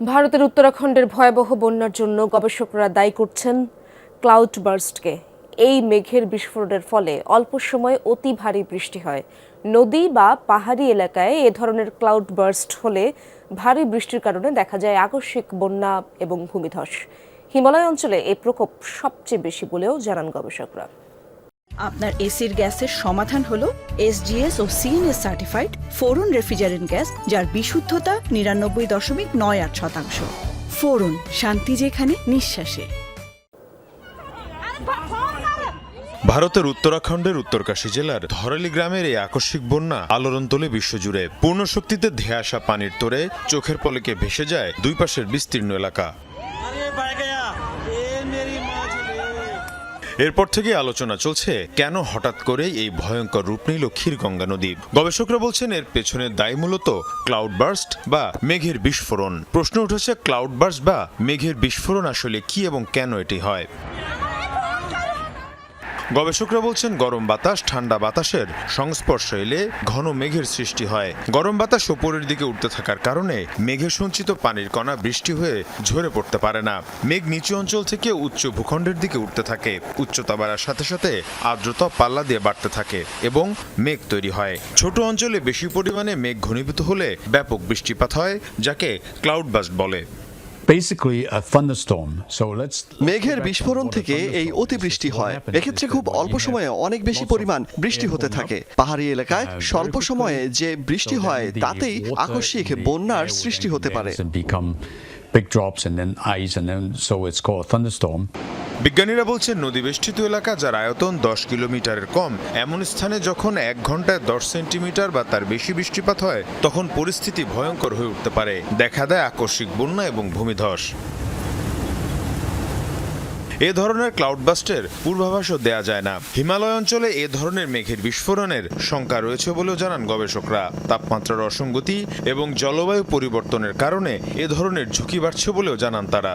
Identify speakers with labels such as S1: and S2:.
S1: ভারতের উত্তরাখণ্ডের ভয়াবহ বন্যার জন্য গবেষকরা দায়ী করছেন ক্লাউড বার্স্টকে। এই মেঘের বিস্ফোরণের ফলে অল্প সময়ে অতি ভারী বৃষ্টি হয়। নদী বা পাহাড়ি এলাকায় এ ধরনের ক্লাউড বার্স্ট হলে ভারী বৃষ্টির কারণে দেখা যায় আকস্মিক বন্যা এবং ভূমিধস। হিমালয় অঞ্চলে এই প্রকোপ সবচেয়ে বেশি বলেও জানান গবেষকরা।
S2: আপনার এসির গ্যাসের সমাধান হল এসজিএস ও CNS certified freon refrigerant gas, যার বিশুদ্ধতা নিরানব্বই দশমিক নয় আট শতাংশ। ফোরন, শান্তি যেখানে, নিঃশ্বাসে।
S3: ভারতের উত্তরাখণ্ডের উত্তরকাশী জেলার ধরালি গ্রামের এই আকস্মিক বন্যা আলোড়ন তোলে বিশ্বজুড়ে। পূর্ণ শক্তিতে ধেয়ে আসা পানির তোরে চোখের পলকে ভেসে যায় দুই পাশের বিস্তীর্ণ এলাকা। এরপর থেকে আলোচনা চলছে, কেন হঠাৎ করে এই ভয়ঙ্কর রূপ নিল ক্ষীরগঙ্গা নদী গবেষকরা বলছেন এর পেছনে দায়ী মূলত ক্লাউড বার্স্ট বা মেঘের বিস্ফোরণ। প্রশ্ন উঠেছে ক্লাউড বার্স্ট বা মেঘের বিস্ফোরণ আসলে কি এবং কেন এটি হয়? গবেষকরা বলছেন, গরম বাতাস, ঠান্ডা বাতাসের সংস্পর্শ এলে ঘন মেঘের সৃষ্টি হয়। গরম বাতাস ওপরের দিকে উঠতে থাকার কারণে মেঘে সঞ্চিত পানির কণা বৃষ্টি হয়ে ঝরে পড়তে পারে না। মেঘ নিচু অঞ্চল থেকে উচ্চ ভূখণ্ডের দিকে উঠতে থাকে। উচ্চতা বাড়ার সাথে সাথে আর্দ্রতা পাল্লা দিয়ে বাড়তে থাকে এবং মেঘ তৈরি হয়। ছোট অঞ্চলে বেশি পরিমাণে মেঘ ঘনীভূত হলে ব্যাপক বৃষ্টিপাত হয়, যাকে ক্লাউড বাস্ট বলে।
S4: মেঘের বিস্ফোরণ থেকে এই অতিবৃষ্টি হয়। এক্ষেত্রে খুব অল্প সময়ে অনেক বেশি পরিমাণ বৃষ্টি হতে থাকে। পাহাড়ি এলাকায় স্বল্প সময়ে যে বৃষ্টি হয় তাতেই আকস্মিক বন্যার সৃষ্টি হতে পারে।
S5: big drops and then ice and then so it's called a thunderstorm.
S3: বিজ্ঞানীরা বলছেন, নদীবেষ্টিত এলাকা যার আয়তন দশ কিলোমিটারের কম, এমন স্থানে যখন এক ঘন্টায় দশ সেন্টিমিটার বা তার বেশি বৃষ্টিপাত হয়, তখন পরিস্থিতি ভয়ঙ্কর হয়ে উঠতে পারে। দেখা দেয় আকস্মিক বন্যা এবং ভূমিধস। এ ধরনের ক্লাউডবাস্টের পূর্বাভাসও দেয়া যায় না। হিমালয় অঞ্চলে এ ধরনের মেঘের বিস্ফোরণের শঙ্কা রয়েছে বলেও জানান গবেষকরা। তাপমাত্রার অসঙ্গতি এবং জলবায়ু পরিবর্তনের কারণে এ ধরনের ঝুঁকি বাড়ছে বলেও জানান তারা।